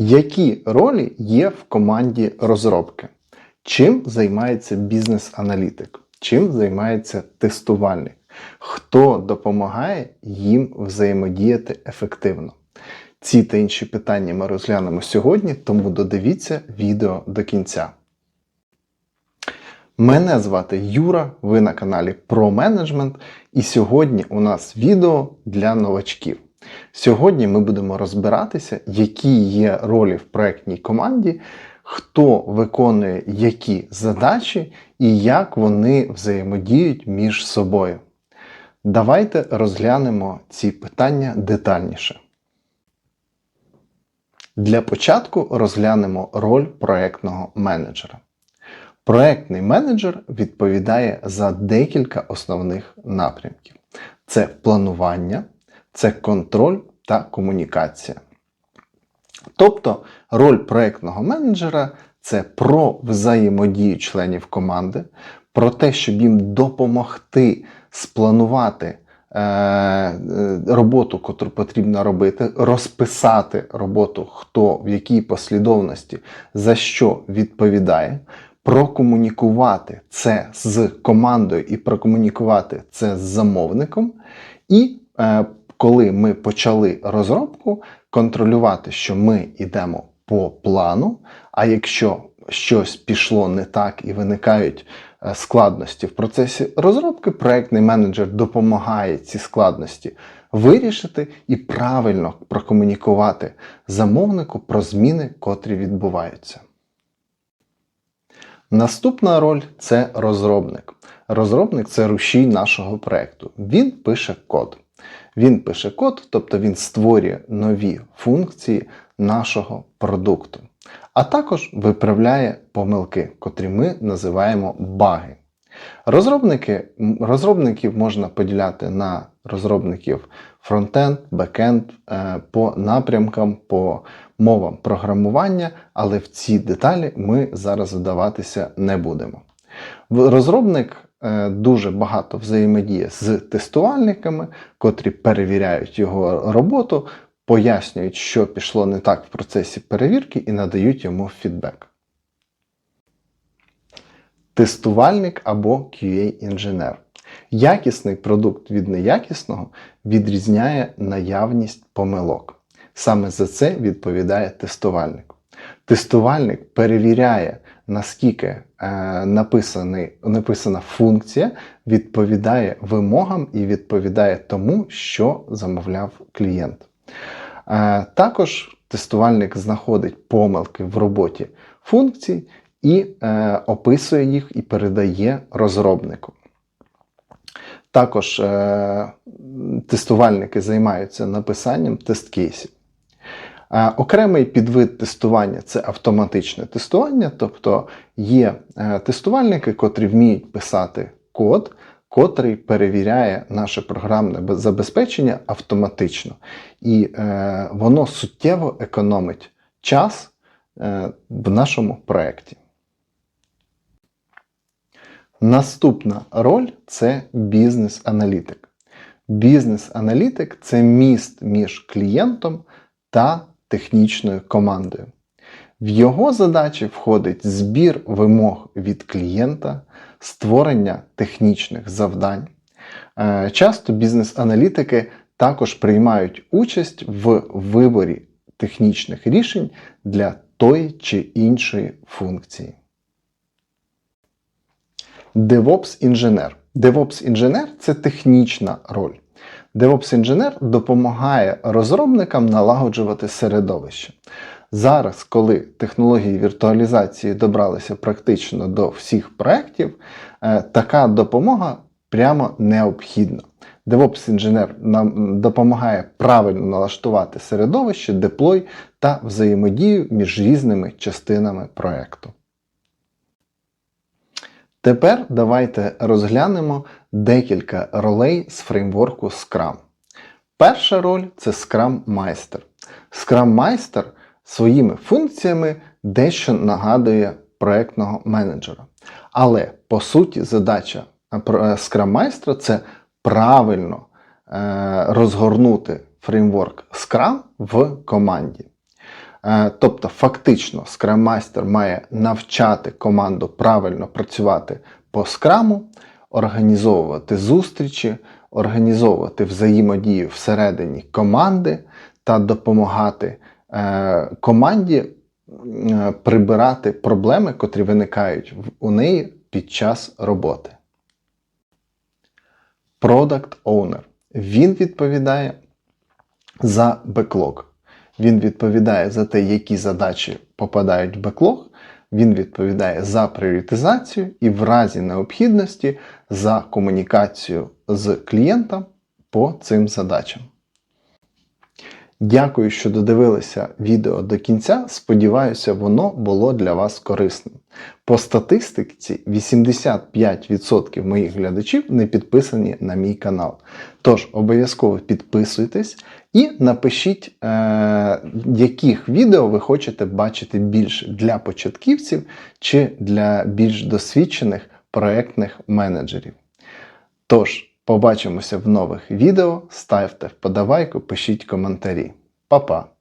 Які ролі є в команді розробки? Чим займається бізнес-аналітик? Чим займається тестувальник? Хто допомагає їм взаємодіяти ефективно? Ці та інші питання ми розглянемо сьогодні, тому додивіться відео до кінця. Мене звати Юра, ви на каналі Про Менеджмент, і сьогодні у нас відео для новачків. Сьогодні ми будемо розбиратися, які є ролі в проєктній команді, хто виконує які задачі і як вони взаємодіють між собою. Давайте розглянемо ці питання детальніше. Для початку розглянемо роль проєктного менеджера. Проєктний менеджер відповідає за декілька основних напрямків: це планування, це контроль та комунікація. Тобто роль проєктного менеджера це про взаємодію членів команди, про те, щоб їм допомогти спланувати е, е, роботу, яку потрібно робити, розписати роботу, хто в якій послідовності за що відповідає, прокомунікувати це з командою і прокомунікувати це з замовником. І е, коли ми почали розробку, контролювати, що ми йдемо по плану. А якщо щось пішло не так і виникають е, складності в процесі розробки, проектний менеджер допомагає ці складності вирішити і правильно прокомунікувати замовнику про зміни, котрі відбуваються. Наступна роль це розробник. Розробник це рушій нашого проекту. Він пише код. Він пише код, тобто він створює нові функції нашого продукту, а також виправляє помилки, котрі ми називаємо баги. Розробники, Розробників можна поділяти на розробників фронтенд, бекенд е, по напрямкам, по мовам програмування, але в ці деталі ми зараз вдаватися не будемо. Розробник дуже багато взаємодіє з тестувальниками, котрі перевіряють його роботу, пояснюють, що пішло не так в процесі перевірки, і надають йому фідбек. Тестувальник або QA-інженер. Якісний продукт від неякісного відрізняє наявність помилок. Саме за це відповідає тестувальник. Тестувальник перевіряє, наскільки е, написаний, написана функція відповідає вимогам і відповідає тому, що замовляв клієнт. Е, також тестувальник знаходить помилки в роботі функцій і е, описує їх і передає розробнику. Також е, тестувальники займаються написанням тест-кейсів. Окремий підвид тестування це автоматичне тестування, тобто є е, тестувальники, котрі вміють писати код, котрий перевіряє наше програмне забезпечення автоматично. І е, воно суттєво економить час е, в нашому проєкті. Наступна роль це бізнес-аналітик. Бізнес-аналітик це міст між клієнтом та технічною командою. В його задачі входить збір вимог від клієнта, створення технічних завдань. Е, часто бізнес-аналітики також приймають участь в виборі технічних рішень для тої чи іншої функції. DevOps-інженер. DevOps-інженер це технічна роль. DevOps-інженер допомагає розробникам налагоджувати середовище. Зараз, коли технології віртуалізації добралися практично до всіх проєктів, е, така допомога прямо необхідна. DevOps-інженер нам допомагає правильно налаштувати середовище, деплой та взаємодію між різними частинами проєкту. Тепер давайте розглянемо декілька ролей з фреймворку Scrum. Перша роль це Scrum майстер. Scrum майстер своїми функціями дещо нагадує проєктного менеджера. Але по суті, задача Scrum майстра це правильно е, розгорнути фреймворк Scrum в команді. Е, Тобто, фактично, Master має навчати команду правильно працювати по скраму, організовувати зустрічі, організовувати взаємодію всередині команди та допомагати е, команді е, прибирати проблеми, котрі виникають у неї під час роботи. Product Owner. Він відповідає за беклог. Він відповідає за те, які задачі попадають в беклог. Він відповідає за пріоритизацію і в разі необхідності за комунікацію з клієнтом по цим задачам. Дякую, що додивилися відео до кінця. Сподіваюся, воно було для вас корисним. По статистиці 85% моїх глядачів не підписані на мій канал. Тож обов'язково підписуйтесь і напишіть, е, яких відео ви хочете бачити більше для початківців чи для більш досвідчених проектних менеджерів. Тож, побачимося в нових відео. Ставте вподобайку, пишіть коментарі. Па-па!